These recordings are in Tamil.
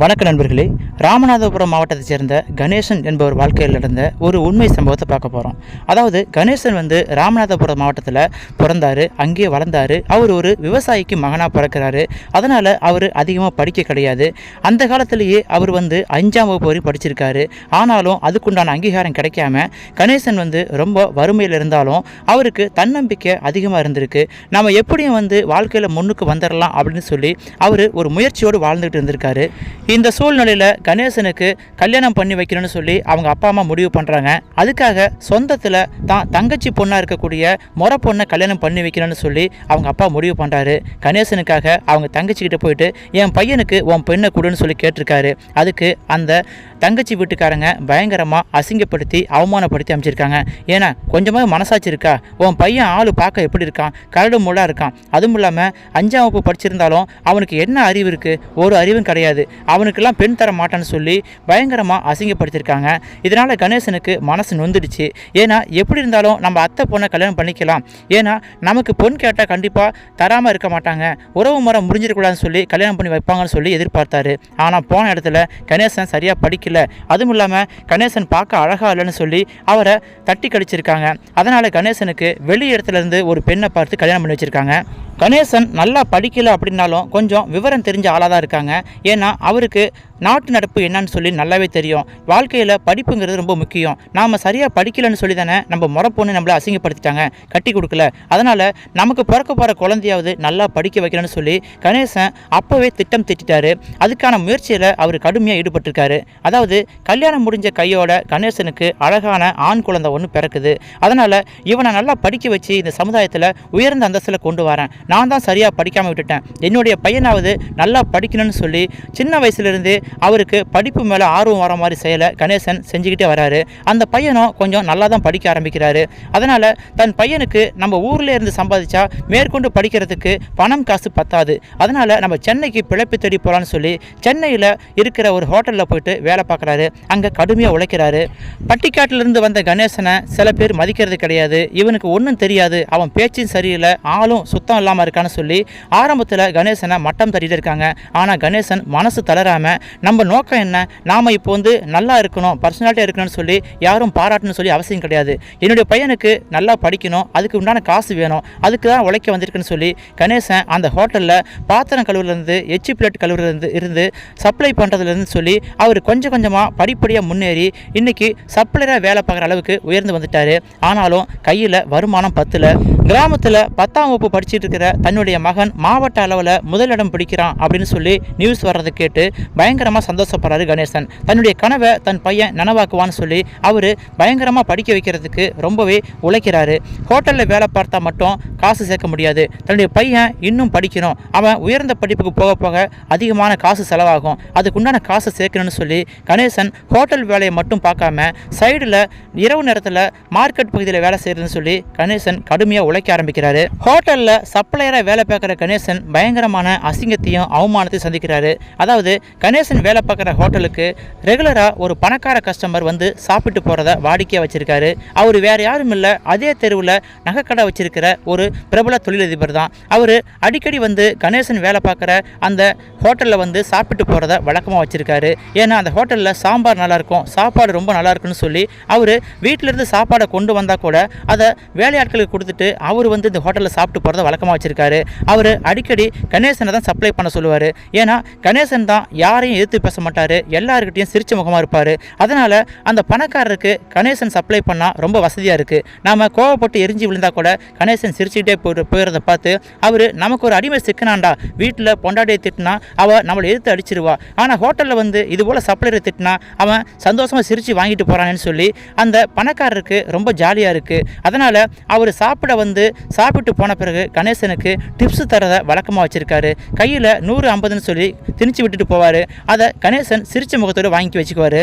வணக்க நண்பர்களே ராமநாதபுரம் மாவட்டத்தைச் சேர்ந்த கணேசன் என்பவர் வாழ்க்கையில் நடந்த ஒரு உண்மை சம்பவத்தை பார்க்க போகிறோம் அதாவது கணேசன் வந்து ராமநாதபுரம் மாவட்டத்தில் பிறந்தார் அங்கேயே வளர்ந்தார் அவர் ஒரு விவசாயிக்கு மகனாக பிறக்கிறாரு அதனால் அவர் அதிகமாக படிக்க கிடையாது. அந்த காலத்திலேயே அவர் வந்து அஞ்சாம் வகுப்பு வரை படிச்சிருக்காரு. ஆனாலும் அதுக்குண்டான அங்கீகாரம் கிடைக்காம கணேசன் வந்து ரொம்ப வறுமையில் இருந்தாலும் அவருக்கு தன்னம்பிக்கை அதிகமாக இருந்திருக்கு. நம்ம எப்படியும் வந்து வாழ்க்கையில் முன்னுக்கு வந்துடலாம் அப்படின்னு சொல்லி அவர் ஒரு முயற்சியோடு வாழ்ந்துகிட்டு இருந்திருக்காரு. இந்த சூழ்நிலையில் கணேசனுக்கு கல்யாணம் பண்ணி வைக்கணும்னு சொல்லி அவங்க அப்பா அம்மா முடிவு பண்ணுறாங்க அதுக்காக சொந்தத்தில் தான் தங்கச்சி பொண்ணாக இருக்கக்கூடிய முறை பொண்ணை கல்யாணம் பண்ணி வைக்கணும்னு சொல்லி அவங்க அப்பா முடிவு பண்ணுறாரு கணேசனுக்காக அவங்க தங்கச்சிக்கிட்ட போயிட்டு என் பையனுக்கு உன் பெண்ணை கொடுன்னு சொல்லி கேட்டிருக்காரு. அதுக்கு அந்த தங்கச்சி வீட்டுக்காரங்க பயங்கரமாக அசிங்கப்படுத்தி அவமானப்படுத்தி அமைச்சிருக்காங்க. ஏன்னா கொஞ்சமாக மனசாட்சி இருக்கா? உன் பையன் ஆள் பார்க்க எப்படி இருக்கான்? கரடு முள்ளாக இருக்கான். அதுவும் இல்லாமல் அஞ்சாம் வகுப்பு படிச்சிருந்தாலும் அவனுக்கு என்ன அறிவு இருக்குது ஒரு அறிவும் கிடையாது. அவனுக்கெல்லாம் பெண் தர மாட்டான்னு சொல்லி பயங்கரமாக அசிங்கப்படுத்தியிருக்காங்க இதனால் கணேசனுக்கு மனசு நொந்துடுச்சு. ஏன்னா எப்படி இருந்தாலும் நம்ம அத்தை பொண்ணை கல்யாணம் பண்ணிக்கலாம். ஏன்னா நமக்கு பொன் கேட்டால் கண்டிப்பாக தராமல் இருக்க மாட்டாங்க. உறவு முறை முடிஞ்சிடக்கூடாதுன்னு சொல்லி கல்யாணம் பண்ணி வைப்பாங்கன்னு சொல்லி எதிர்பார்த்தாரு. ஆனால் போன இடத்துல கணேசன் சரியாக படிக்க படிக்கல அதுவும் இல்லாமல் கணேசன் பார்க்க அழகா இல்லைன்னு சொல்லி அவரை தட்டி கழிச்சிருக்காங்க அதனால் கணேசனுக்கு வெளி இடத்துல இருந்து ஒரு பெண்ணை பார்த்து கல்யாணம் பண்ணி வச்சிருக்காங்க. கணேசன் நல்லா படிக்கல அப்படின்னாலும் கொஞ்சம் விவரம் தெரிஞ்ச ஆளாக தான் இருக்காங்க. ஏன்னா அவருக்கு நாட்டு நடப்பு என்னன்னு சொல்லி நல்லாவே தெரியும். வாழ்க்கையில் படிப்புங்கிறது ரொம்ப முக்கியம். நாம் சரியாக படிக்கலைன்னு சொல்லி தானே நம்ம முறை பொண்ணு நம்மளை அசிங்கப்படுத்திட்டாங்க. கட்டி கொடுக்கல. அதனால் நமக்கு பிறக்க போகிற குழந்தையாவது நல்லா படிக்க வைக்கணும்னு சொல்லி கணேசன் அப்போவே திட்டம் திட்டிட்டாரு. அதுக்கான முயற்சியில் அவர் கடுமையாக ஈடுபட்டிருக்காரு. அதாவது அதாவது கல்யாணம் முடிஞ்ச கையோட கணேசனுக்கு அழகான ஆண் குழந்தை ஒன்று பிறக்குது. அதனால் இவனை நல்லா படிக்க வச்சு இந்த சமுதாயத்தில் உயர்ந்த அந்தஸ்தில் கொண்டு வரேன். நான் தான் சரியாக படிக்காமல் விட்டுட்டேன். என்னுடைய பையனாவது நல்லா படிக்கணும்னு சொல்லி சின்ன வயசுலேருந்து அவருக்கு படிப்பு மேலே ஆர்வம் வர மாதிரி செயலை கணேசன் செஞ்சுக்கிட்டே வராரு. அந்த பையனும் கொஞ்சம் நல்லா தான் படிக்க ஆரம்பிக்கிறாரு. அதனால் தன் பையனுக்கு நம்ம ஊரில் இருந்து சம்பாதிச்சா மேற்கொண்டு படிக்கிறதுக்கு பணம் காசு பத்தாது. அதனால் நம்ம சென்னைக்கு பிழைப்பு தேடி போகலான்னு சொல்லி சென்னையில் இருக்கிற ஒரு ஹோட்டலில் போயிட்டு வேலை பார்க்குறாரு அங்கே கடுமையாக உழைக்கிறாரு. பட்டிக்காட்டிலிருந்து வந்த கணேசனை சில பேர் மதிக்கிறது கிடையாது. இவனுக்கு ஒன்றும் தெரியாது. அவன் பேச்சும் சரியில்லை. ஆளும் சுத்தம் இல்லாமல் இருக்கான்னு சொல்லி ஆரம்பத்தில் கணேசனை மட்டம் தட்டிட்டு இருக்காங்க. ஆனால் கணேசன் மனசு தளராமல் நம்ம நோக்கம் என்ன? நாம் இப்போ வந்து நல்லா இருக்கணும் பர்சனாலிட்டியாக இருக்கணும்னு சொல்லி யாரும் பாராட்டணும்னு சொல்லி அவசியம் கிடையாது. என்னுடைய பையனுக்கு நல்லா படிக்கணும் அதுக்கு உண்டான காசு வேணும் அதுக்கு தான் உழைக்க வந்திருக்குன்னு சொல்லி கணேசன் அந்த ஹோட்டலில் பாத்திரம் கழுவுலேருந்து எச்சி பிளேட் கழுவுலேருந்து இருந்து சப்ளை பண்ணுறதுலேருந்து சொல்லி அவர் கொஞ்சம் கொஞ்சமாக படிப்படியாக முன்னேறி இன்றைக்கி சப்ளையராக வேலை பார்க்குற அளவுக்கு உயர்ந்து வந்துட்டார். ஆனாலும் கையில் வருமானம் பத்தில். கிராமத்தில் பத்தாம் வகுப்பு படிச்சுட்டு இருக்கிற தன்னுடைய மகன் மாவட்ட அளவில் முதலிடம் பிடிக்கிறான் அப்படின்னு சொல்லி நியூஸ் வர்றதை கேட்டு பயங்கரமாக சந்தோஷப்படுறாரு கணேசன். தன்னுடைய கனவை தன் பையன் நனவாக்குவான்னு சொல்லி அவர் பயங்கரமாக படிக்க வைக்கிறதுக்கு ரொம்பவே உழைக்கிறாரு. ஹோட்டலில் வேலை பார்த்தா மட்டும் காசு சேர்க்க முடியாது. தன்னுடைய பையன் இன்னும் படிக்கணும். அவன் உயர்ந்த படிப்புக்கு போக போக அதிகமான காசு செலவாகும். அதுக்குண்டான காசு சேர்க்கணும்னு சொல்லி கணேசன் ஹோட்டல் வேலையை மட்டும் பார்க்காம சைடில் இரவு நேரத்தில் மார்க்கெட் பகுதியில் வேலை செய்யறதுன்னு சொல்லி கணேசன் கடுமையாக உழைக்க ஆரம்பிக்கிறாரு. ஹோட்டலில் சப்ளையராக வேலை பார்க்குற கணேசன் பயங்கரமான அசிங்கத்தையும் அவமானத்தையும் சந்திக்கிறாரு. அதாவது கணேசன் வேலை பார்க்குற ஹோட்டலுக்கு ரெகுலராக ஒரு பணக்கார கஸ்டமர் வந்து சாப்பிட்டு போகிறத வாடிக்கையாக வச்சுருக்காரு. அவர் வேறு யாரும் இல்லை அதே தெருவில் நகைக்கடை வச்சிருக்கிற ஒரு பிரபல தொழிலதிபர் தான். அவர் அடிக்கடி வந்து கணேசன் வேலை பார்க்குற அந்த ஹோட்டலில் வந்து சாப்பிட்டு போகிறத வழக்கமாக வச்சுருக்காரு. ஏன்னா அந்த ஹோட்டல் ஹோட்டலில் சாம்பார் நல்லா இருக்கும் சாப்பாடு ரொம்ப நல்லாயிருக்குன்னு சொல்லி அவர் வீட்டிலேருந்து சாப்பாடை கொண்டு வந்தால் கூட அதை வேலையாட்களுக்கு கொடுத்துட்டு அவர் வந்து இந்த ஹோட்டலில் சாப்பிட்டு போகிறத வழக்கமாக வச்சிருக்காரு. அவர் அடிக்கடி கணேசனை தான் சப்ளை பண்ண சொல்லுவார். ஏன்னா கணேசன் தான் யாரையும் எதிர்த்து பேச மாட்டார் எல்லாருக்கிட்டையும் சிரிச்ச முகமாக இருப்பார். அதனால் அந்த பணக்காரருக்கு கணேசன் சப்ளை பண்ணால் ரொம்ப வசதியாக இருக்குது நாம் கோவப்பட்டு எரிஞ்சு விழுந்தா கூட கணேசன் சிரிச்சுக்கிட்டே போய் போயிடுறத பார்த்து அவர் நமக்கு ஒரு அடிமை சிக்கனாண்டா வீட்டில் பொண்டாட்டியை திட்டினா அவள் நம்மளை எதிர்த்து அடிச்சிருவா. ஆனால் ஹோட்டலில் வந்து இது போல் சப்ளையரை திட்டினா அவன் சந்தோஷமாக சிரித்து வாங்கிட்டு போகிறான்னு சொல்லி அந்த பணக்காரருக்கு ரொம்ப ஜாலியாக இருக்குது அதனால் அவர் சாப்பிட வந்து சாப்பிட்டு போன பிறகு கணேசனுக்கு டிப்ஸ் தரதை வழக்கமாக வச்சுருக்காரு. கையில் நூறு ஐம்பதுன்னு சொல்லி திணிச்சு விட்டுட்டு போவார். அதை கணேசன் சிரிச்ச முகத்தோடு வாங்கி வச்சுக்குவார்.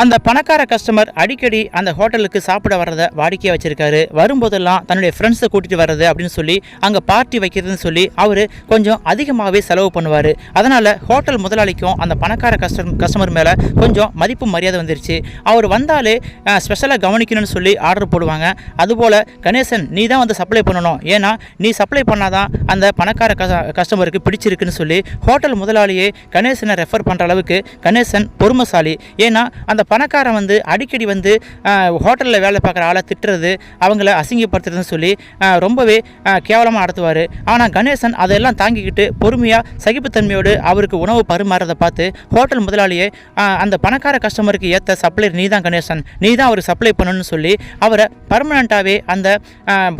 அந்த பணக்கார கஸ்டமர் அடிக்கடி அந்த ஹோட்டலுக்கு சாப்பிட வர்றதை வாடிக்கையாக வச்சுருக்காரு. வரும்போதெல்லாம் தன்னுடைய ஃப்ரெண்ட்ஸை கூட்டிகிட்டு வர்றது அப்படின்னு சொல்லி அங்கே பார்ட்டி வைக்கிறதுன்னு சொல்லி அவர் கொஞ்சம் அதிகமாகவே செலவு பண்ணுவார். அதனால் ஹோட்டல் முதலாளிக்கும் அந்த பணக்கார கஸ்டமர் கஸ்டமர் மேலே கொஞ்சம் மதிப்பு மரியாதை வந்துருச்சு. அவர் வந்தாலே ஸ்பெஷலாக கவனிக்கணும்னு சொல்லி ஆர்டர் போடுவாங்க. அதுபோல் கணேசன் நீ தான் வந்து சப்ளை பண்ணணும். ஏன்னா நீ சப்ளை பண்ணாதான் அந்த பணக்கார கஸ்டமருக்கு பிடிச்சிருக்குன்னு சொல்லி ஹோட்டல் முதலாளியே கணேசனை ரெஃபர் பண்ணுற அளவுக்கு கணேசன் பொறுமைசாலி. ஏன்னா அந்த பணக்காரன் வந்து அடிக்கடி வந்து ஹோட்டலில் வேலை பார்க்குற ஆளை திட்டுறது அவங்கள அசிங்கப்படுத்துறதுன்னு சொல்லி ரொம்பவே கேவலமாக நடத்துவார். ஆனால் கணேசன் அதெல்லாம் தாங்கிக்கிட்டு பொறுமையாக சகிப்புத்தன்மையோடு அவருக்கு உணவு பரிமாறதை பார்த்து ஹோட்டல் முதலாளியே அந்த பணக்கார கஸ்டமருக்கு ஏற்ற சப்ளையர் நீ தான் கணேசன். நீ தான் அவருக்கு சப்ளை பண்ணணும்னு சொல்லி அவரை பர்மனண்ட்டாகவே அந்த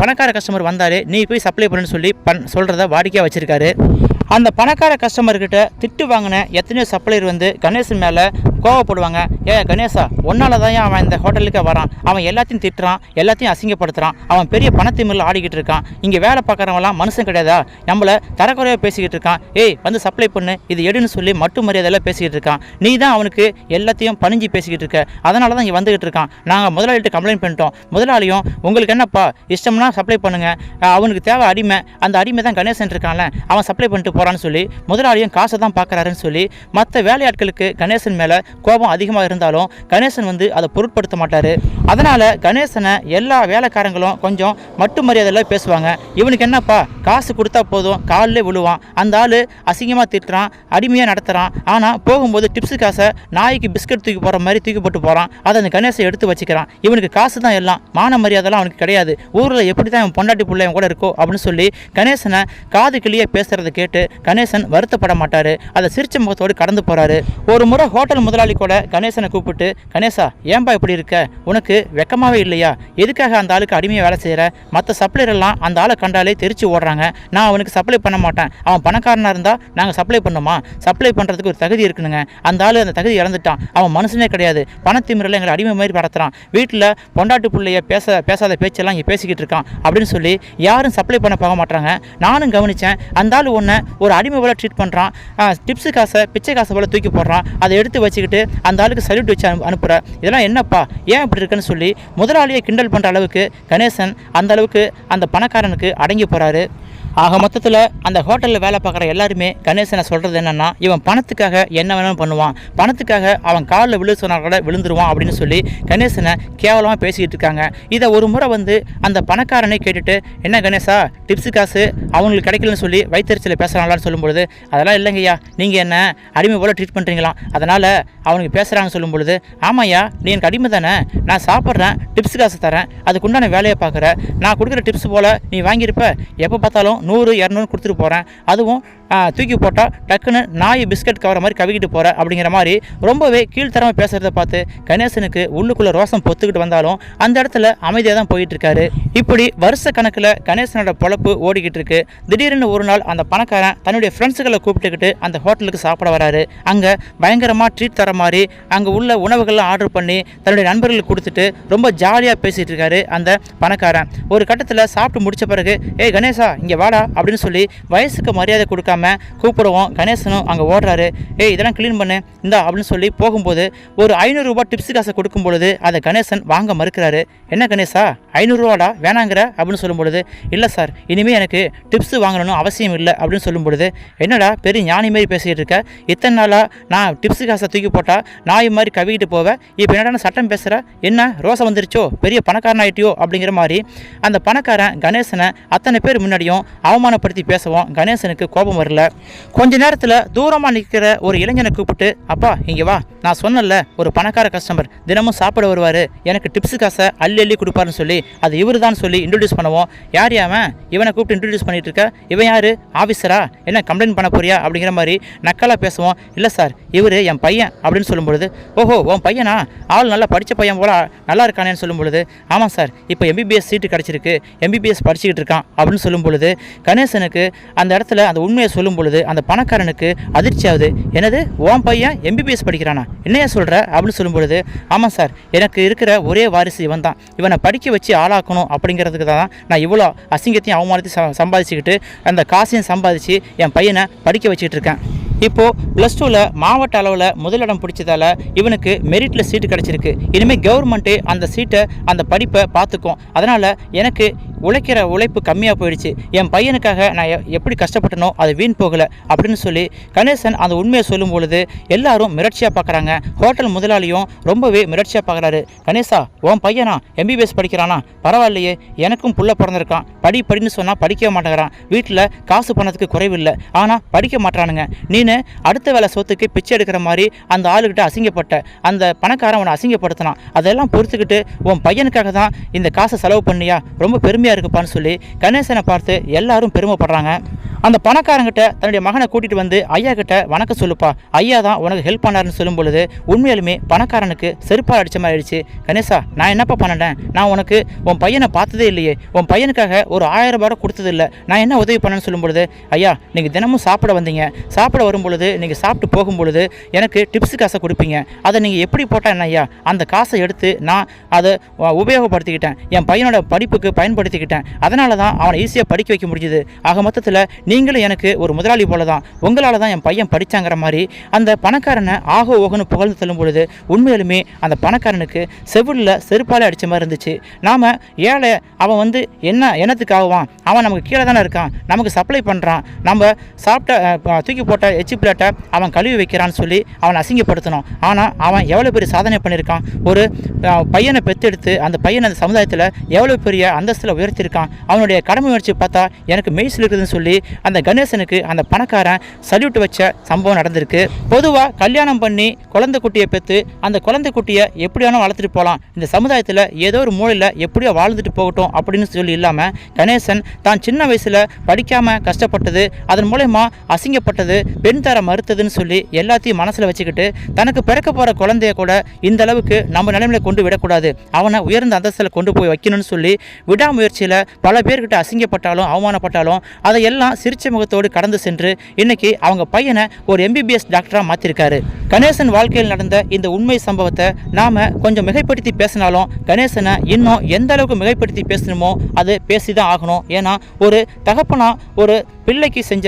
பணக்கார கஸ்டமர் வந்தார். நீ போய் சப்ளை பண்ணுன்னு சொல்லி பண் சொல்கிறத வாடிக்கையாக வச்சுருக்காரு. அந்த பணக்கார கஸ்டமர்கிட்ட திட்டு வாங்கின எத்தனையோ சப்ளையர் வந்து கணேசன் மேலே கோவப்படுவாங்க. ஏ கணேசா ஒன்னால தான் அவன் இந்த ஹோட்டலுக்கு வரான்? அவன் எல்லாத்தையும் திட்டுறான் எல்லாத்தையும் அசிங்கப்படுத்துகிறான் அவன் பெரிய பணத்திமிரில் ஆடிக்கிட்டு இருக்கான். இங்கே வேலை பார்க்குறவங்களாம் மனுஷன் கிடையாதா? நம்மளை தரக்குறையாக பேசிக்கிட்டு இருக்கான். ஏய் வந்து சப்ளை பண்ணு இது எடுன்னு சொல்லி மட்டு மரியாதையில் பேசிக்கிட்டு இருக்கான். நீ தான் அவனுக்கு எல்லாத்தையும் பணிஞ்சு பேசிக்கிட்டு இருக்க. அதனால தான் இங்கே வந்துகிட்டு இருக்கான். நாங்கள் முதலாளிகிட்ட கம்ப்ளைண்ட் பண்ணிட்டோம். முதலாளியும் உங்களுக்கு என்னப்பா இஷ்டம்னா சப்ளை பண்ணுங்க. அவனுக்கு தேவை அடிமை. அந்த அடிமை தான் கணேசன் இருக்கான்ல அவன் சப்ளை பண்ணிட்டு போகிறான்னு சொல்லி முதலாளியும் காசை தான் பார்க்குறாருன்னு சொல்லி மற்ற வேலையாட்களுக்கு கணேசன் மேலே கோபம் அதிகமாக இருந்தாலும் கணேசன் வந்து அதை பொருட்படுத்த மாட்டார். அதனால் கணேசனை எல்லா வேலைக்காரங்களும் கொஞ்சம் மட்டு மரியாதையில் பேசுவாங்க. இவனுக்கு என்னப்பா காசு கொடுத்தா போதும் காலில் விழுவான். அந்த ஆள் அசிங்கமாக திட்டுறான் அடிமையாக நடத்துகிறான் ஆனால் போகும்போது டிப்ஸு காசை நாய்க்கு பிஸ்கட் தூக்கி போகிற மாதிரி தூக்கி போட்டு போகிறான் அதை அந்த கணேசை எடுத்து வச்சுக்கிறான். இவனுக்கு காசு தான் எல்லாம். மான மரியாதைலாம் அவனுக்கு கிடையாது. ஊரில் எப்படி தான் இவன் பொண்டாட்டி பிள்ளை கூட இருக்கோ அப்படின்னு சொல்லி கணேசனை காது கிளியே பேசுகிறத கேட்டு கணேசன் வருத்தப்பட மாட்டார். அதை சிரிச்ச முகத்தோடு கடந்து போகிறாரு ஒரு முறை ஹோட்டல் முதலாளி கூட கணேசனை கூப்பிட்டு கணேசா ஏன்பா இப்படி இருக்க? உனக்கு வெக்கமாகவே இல்லையா? எதுக்காக அந்த ஆளுக்கு அடிமையாக வேலை செய்கிற மற்ற சப்ளையரெல்லாம் அந்த ஆளை கண்டாலே தெரிச்சு ஓடுறாங்க. நான் அவனுக்கு சப்ளை பண்ண மாட்டேன். அவன் பணக்காரனாக இருந்தால் நாங்கள் சப்ளை பண்ணுமா? சப்ளை பண்ணுறதுக்கு ஒரு தகுதி இருக்குனுங்க. அந்த ஆள் அந்த தகுதி இறந்துட்டான் அவன் மனுஷனே கிடையாது. பணத்திமிரில் எங்களை அடிமை மாதிரி படத்துறான். வீட்டில் பொண்டாட்டு பிள்ளைய பேச பேசாத பேச்செல்லாம் இங்கே பேசிக்கிட்டு இருக்கான் அப்படின்னு சொல்லி யாரும் சப்ளை பண்ண போக மாட்டாங்க. நானும் கவனித்தேன் அந்த ஆள் ஒன்று ஒரு அடிமை போல் ட்ரீட் பண்ணுறான் டிப்ஸு காசை பிச்சை காசை போல் தூக்கி போடுறான். அதை எடுத்து வச்சுக்கிட்டு அந்த ஆளுக்கு சல்யூட் வச்சு அனு அனுப்புகிற இதெல்லாம் என்னப்பா? ஏன் இப்படி இருக்குன்னு சொல்லி முதலாளியை கிண்டல் பண்ணுற அளவுக்கு கணேசன் அந்த அளவுக்கு அந்த பணக்காரனுக்கு அடங்கி போகிறாரு ஆக மொத்தத்தில் அந்த ஹோட்டலில் வேலை பார்க்குற எல்லாருமே கணேசனை சொல்கிறது என்னென்னா இவன் பணத்துக்காக என்ன வேணாலும் பண்ணுவான். பணத்துக்காக அவன் காலில் விழு சொன்னால் கூட விழுந்துருவான் அப்படின்னு சொல்லி கணேசனை கேவலமாக பேசிக்கிட்டு இருக்காங்க. இதை ஒரு முறை வந்து அந்த பணக்காரனை கேட்டுட்டு என்ன கணேசா டிப்ஸு காசு அவங்களுக்கு கிடைக்கலன்னு சொல்லி வயிற்றுச்சலில் பேசுகிறாங்களான்னு சொல்லும்பொழுது அதெல்லாம் இல்லைங்கய்யா நீங்கள் என்ன அடிமை போல் ட்ரீட் பண்ணுறீங்களாம் அதனால் அவனுக்கு பேசுகிறாங்கன்னு சொல்லும் பொழுது ஆமாய்யா நீ எனக்கு அடிமை தானே. நான் சாப்பிட்றேன் டிப்ஸ் காசு தரேன். அதுக்குண்டான வேலையை பார்க்குற. நான் கொடுக்குற டிப்ஸ் போல் நீ வாங்கியிருப்ப. எப்போ பார்த்தாலும் நூறு இரநூறு கொடுத்துட்டு போகிறேன் அதுவும் தூக்கி போட்டால் டக்குன்னு நாய் பிஸ்கட் கவர மாதிரி கவிக்கிட்டு போகிற அப்படிங்கிற மாதிரி ரொம்பவே கீழ்த்தரமாக பேசுகிறத பார்த்து கணேசனுக்கு உள்ளுக்குள்ளே ரோசம் பொத்துக்கிட்டு வந்தாலும் அந்த இடத்துல அமைதியாக தான் போயிட்டுருக்காரு. இப்படி வருஷ கணக்கில் கணேசனோட பொழப்பு ஓடிக்கிட்டு இருக்கு. திடீர்னு ஒரு நாள் அந்த பணக்காரன் தன்னுடைய ஃப்ரெண்ட்ஸுகளை கூப்பிட்டுக்கிட்டு அந்த ஹோட்டலுக்கு சாப்பிட வராரு. அங்கே பயங்கரமாக ட்ரீட் தர மாதிரி அங்கே உள்ள உணவுகள்லாம் ஆர்டர் பண்ணி தன்னுடைய நண்பர்களுக்கு கொடுத்துட்டு ரொம்ப ஜாலியாக பேசிகிட்டு இருக்காரு அந்த பணக்காரன். ஒரு கட்டத்தில் சாப்பிட்டு முடிச்ச பிறகு ஏய் கணேசா இங்கே வாடா அப்படின்னு சொல்லி வயசுக்கு மரியாதை கொடுக்காம கூப்பிடுவோம். கணேசனும் அங்கே ஓடுறாரு. ஏய் இதெல்லாம் க்ளீன் பண்ணு. இந்தா அப்படின்னு சொல்லி போகும்போது ஒரு ஐநூறுரூபா டிப்ஸ் காசை கொடுக்கும் பொழுது அதை கணேசன் வாங்க மறுக்கிறாரு. என்ன கணேசா? ஐநூறுரூவாடா வேணாங்கிற அப்படின்னு சொல்லும் பொழுது இல்லை சார் இனிமேல் எனக்கு டிப்ஸ் வாங்கணும்னு அவசியம் இல்லை அப்படின்னு சொல்லும் பொழுது என்னடா பெரிய ஞானி மாதிரி பேசிகிட்டு இருக்க? இத்தனை நாளாக நான் டிப்ஸு காசை தூக்கி போட்டால் நாய் மாதிரி கவிக்கிட்டு போவேன் இப்போ என்னடா சட்டம் பேசுகிற என்ன ரோசை வந்துருச்சோ? பெரிய பணக்காரன் ஆகிட்டியோ அப்படிங்கிற மாதிரி அந்த பணக்காரன் கணேசனை அத்தனை பேர் முன்னாடியும் அவமானப்படுத்தி பேசவும் கணேசனுக்கு கோபம் வரல. கொஞ்ச நேரத்தில் தூரமாக நிற்கிற ஒரு இளைஞனை கூப்பிட்டு அப்பா இங்கே வா. நான் சொன்னல ஒரு பணக்கார கஸ்டமர் தினமும் சாப்பிட வருவார். எனக்கு டிப்ஸு காசை அள்ளி அள்ளி கொடுப்பாருன்னு சொல்லி அது இவர் தான் சொல்லி இன்ட்ரடியூஸ் பண்ணுவோம். யார் அவன்? இவனை கூப்பிட்டு இன்ட்ரடியூஸ் பண்ணிட்டு இருக்க இவன் யார்? ஆஃபீஸரா என்ன கம்ப்ளைண்ட் பண்ண போறியா? அப்படிங்கிற மாதிரி நக்கலாக பேசுவோம். இல்லை சார் இவர் என் பையன் அப்படின்னு சொல்லும் பொழுது ஓஹோ உன் பையனா? ஆள் நல்லா படித்த பையன் போல நல்லா இருக்கானேன்னு சொல்லும் பொழுது ஆமாம் சார் இப்போ எம்பிபிஎஸ் சீட்டு கிடச்சிருக்கு. எம்பிபிஎஸ் படிச்சுக்கிட்டு இருக்கான் அப்படின்னு சொல்லும் பொழுது கணேசனுக்கு அந்த இடத்துல அந்த உண்மையை சொல்லும் பொழுது அந்த பணக்காரனுக்கு அதிர்ச்சி ஆகுது. என்னது? உன் பையன் எம்பிபிஎஸ் படிக்கிறானா? என்னையா சொல்கிற அப்படின்னு சொல்லும் பொழுது ஆமாம் சார் எனக்கு இருக்கிற ஒரே வாரிசு இவன் தான் இவனை படிக்க வச்சு ஆளாக்கணும் அப்படிங்கிறதுக்கு தான் நான் இவ்வளோ அசிங்கத்தையும் அவமானத்தையும் சம்பாதிச்சுக்கிட்டு அந்த காசையும் சம்பாதிச்சு என் பையனை படிக்க வச்சுட்டு இருக்கேன். இப்போது ப்ளஸ் டூவில் மாவட்ட அளவில் முதலிடம் பிடிச்சதால இவனுக்கு மெரிட்டில் சீட்டு கிடச்சிருக்கு. இனிமேல் கவர்மெண்ட்டு அந்த சீட்டை அந்த படிப்பை பார்த்துக்கும். அதனால் எனக்கு உழைக்கிற உழைப்பு கம்மியாக போயிடுச்சு. என் பையனுக்காக நான் எ- எப்படி கஷ்டப்பட்டனோ அது வீண் போகலை அப்படின்னு சொல்லி கணேசன் அந்த உண்மையை சொல்லும் பொழுது எல்லாரும் மிரட்சியாக பார்க்குறாங்க ஹோட்டல் முதலாளியும் ரொம்பவே மிரட்சியாக பார்க்குறாரு கணேசா உன் பையனா? எம்பிபிஎஸ் படிக்கிறானா? பரவாயில்லையே எனக்கும் புள்ள பிறந்திருக்கான். படி படின்னு சொன்னால் படிக்கவே மாட்டேங்கிறான். வீட்டில் காசு பணத்துக்கு குறைவில்லை. ஆனால் படிக்க மாட்டானுங்க நீ அப்படின்னு அடுத்த வேலை சொத்துக்கு பிச்சை எடுக்கிற மாதிரி அந்த ஆளுகிட்ட அசிங்கப்பட்ட அந்த பணக்காரன் அவனை அசிங்கப்படுத்தினான். அதெல்லாம் பொறுத்துக்கிட்டு உன் பையனுக்காக தான் இந்த காசை செலவு பண்ணியா? ரொம்ப பெருமையாக இருக்குப்பான்னு சொல்லி கணேசனை பார்த்து எல்லாரும் பெருமைப்படுறாங்க. அந்த பணக்காரங்கிட்ட தன்னுடைய மகனை கூட்டிட்டு வந்து ஐயா கிட்ட வணக்கம் சொல்லுப்பா. ஐயா தான் உனக்கு ஹெல்ப் பண்ணாருன்னு சொல்லும் பொழுது உண்மையாலுமே பணக்காரனுக்கு செருப்பால் அடித்த மாதிரி ஆயிடுச்சு. கணேசா நான் என்னப்பா பண்ணிட்டேன் நான் உனக்கு உன் பையனை பார்த்ததே இல்லையே. உன் பையனுக்காக ஒரு ஆயிரம் ரூபாய் கொடுத்தது இல்லை. நான் என்ன உதவி பண்ணேன்னு சொல்லும் பொழுது ஐயா நீங்கள் தினமும் சாப்பிட வந்தீங்க. சாப்பிட வரும் பொழுது நீங்கள் சாப்பிட்டு போகும் பொழுது எனக்கு டிப்ஸ் காசை கொடுப்பீங்க. அதை நீங்கள் எப்படி போட்டால் என்ன ஐயா? அந்த காசை எடுத்து நான் அதை உபயோகப்படுத்திக்கிட்டேன். என் பையனோட படிப்புக்கு பயன்படுத்திக்கிட்டேன். அதனால தான் அவனை ஈஸியாக படிக்க வைக்க முடிஞ்சுது. ஆக மொத்தத்தில் நீங்களும் எனக்கு ஒரு முதலாளி போல தான் உங்களால் தான் என் பையன் படித்தாங்கிற மாதிரி அந்த பணக்காரனை ஆக ஓகன்னு புகழ்ந்து செல்லும் பொழுது உண்மையிலுமே அந்த பணக்காரனுக்கு செவிலில் செருப்பாலே அடித்த மாதிரி இருந்துச்சு. நாம் ஏழை அவன் வந்து என்ன என்னத்துக்காகுவான் அவன் நமக்கு கீழே தானே இருக்கான். நமக்கு சப்ளை பண்ணுறான் நம்ம சாப்பிட்ட தூக்கி போட்ட எச்சி பிளேட்டை அவன் கழுவி வைக்கிறான்னு சொல்லி அவனை அசிங்கப்படுத்தணும். ஆனால் அவன் எவ்வளோ பெரிய சாதனை பண்ணியிருக்கான் ஒரு பையனை பெற்றெடுத்து அந்த பையனை அந்த சமுதாயத்தில் எவ்வளோ பெரிய அந்தஸ்தில் உயர்த்தியிருக்கான் அவனுடைய கடமை உணர்ச்சி பார்த்தா எனக்கு மெய்சில் இருக்குதுன்னு சொல்லி அந்த கணேசனுக்கு அந்த பணக்காரன் சல்யூட் வச்ச சம்பவம் நடந்திருக்கு. பொதுவாக கல்யாணம் பண்ணி குழந்தை குட்டியை பெற்று அந்த குழந்தை குட்டியை எப்படி வளர்த்துட்டு போகலாம். இந்த சமுதாயத்தில் ஏதோ ஒரு மூலையில் எப்படியோ வாழ்ந்துட்டு போகட்டும் அப்படின்னு சொல்லி இல்லாமல் கணேசன் தான் சின்ன வயசில் படிக்காமல் கஷ்டப்பட்டது அதன் மூலயமா அசிங்கப்பட்டது பெண் தர மறுத்ததுன்னு சொல்லி எல்லாத்தையும் மனசில் வச்சுக்கிட்டு தனக்கு பிறக்க போகிற குழந்தைய கூட இந்த அளவுக்கு நம்ம நிலைமையில கொண்டு விடக்கூடாது. அவனை உயர்ந்த அந்தஸ்தில் கொண்டு போய் வைக்கணும்னு சொல்லி விடாமுயற்சியில் பல பேர்கிட்ட அசிங்கப்பட்டாலும் அவமானப்பட்டாலும் அதையெல்லாம் சிரிச்ச முகத்தோடு கடந்து சென்று இன்னைக்கு அவங்க பையனை ஒரு எம்பிபிஎஸ் டாக்டராக மாற்றிருக்காரு கணேசன் வாழ்க்கையில் நடந்த இந்த உண்மை சம்பவத்தை நாம் கொஞ்சம் மிகைப்படுத்தி பேசினாலும் கணேசனை இன்னும் எந்த அளவுக்கு மிகைப்படுத்தி பேசணுமோ அது பேசி தான் ஆகணும். ஏன்னா ஒரு தகப்பனா ஒரு பிள்ளைக்கு செஞ்ச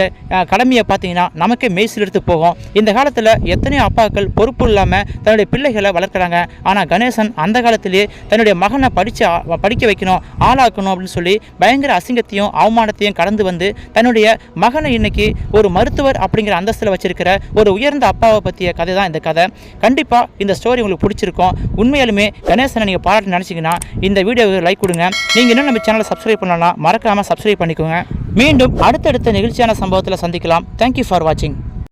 கடமையை பார்த்தீங்கன்னா நமக்கே மெய்சில் எடுத்து போகும். இந்த காலத்தில் எத்தனையோ அப்பாக்கள் பொறுப்பு இல்லாமல் தன்னுடைய பிள்ளைகளை வளர்க்குறாங்க. ஆனால் கணேசன் அந்த காலத்திலேயே தன்னுடைய மகனை படித்து படிக்க வைக்கணும் ஆளாக்கணும் அப்படின்னு சொல்லி பயங்கர அசிங்கத்தையும் அவமானத்தையும் கடந்து வந்து தன்னுடைய மகனை இன்னைக்கு ஒரு மருத்துவர் அப்படிங்கிற அந்தஸ்தில் வச்சிருக்கிற ஒரு உயர்ந்த அப்பாவை பற்றிய கதை தான் இந்த கதை. கண்டிப்பாக இந்த ஸ்டோரி உங்களுக்கு பிடிச்சிருக்கும். உண்மையாலுமே கணேசனை நீங்கள் பாராட்டு நினச்சிங்கன்னா இந்த வீடியோவுக்கு லைக் கொடுங்க. நீங்கள் இன்னும் நம்ம சேனலை சப்ஸ்கிரைப் பண்ணலாம் மறக்காமல் சப்ஸ்கிரைப் பண்ணிக்கோங்க. மீண்டும் அடுத்தடுத்த நிகழ்ச்சியான சம்பவத்தில் சந்திக்கலாம். தேங்க்யூ ஃபார் வாட்சிங்